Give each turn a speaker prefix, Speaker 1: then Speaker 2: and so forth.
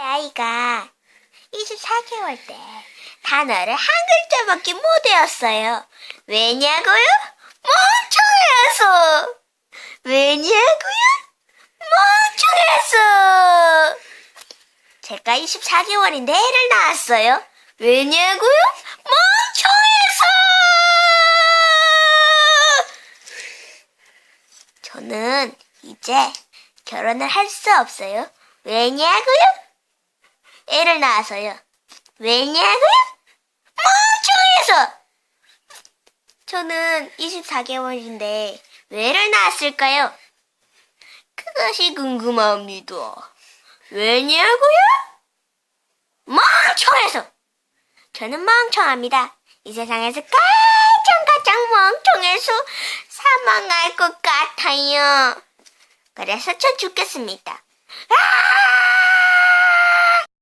Speaker 1: 아이가 24개월 때 단어를 한 글자밖에 못 외웠어요. 왜냐고요? 멍청해서. 왜냐고요? 멍청해서. 제가 24개월인데 애를 낳았어요. 왜냐고요? 멍청해서. 저는 이제 결혼을 할 수 없어요. 왜냐고요? 애를 낳아서요. 왜냐고요? 멍청해서! 저는 24개월인데 왜 애를 낳았을까요? 그것이 궁금합니다. 왜냐고요? 멍청해서! 저는 멍청합니다. 이 세상에서 가장 가장 멍청해서 사망할 것 같아요. 그래서 저 죽겠습니다. 아!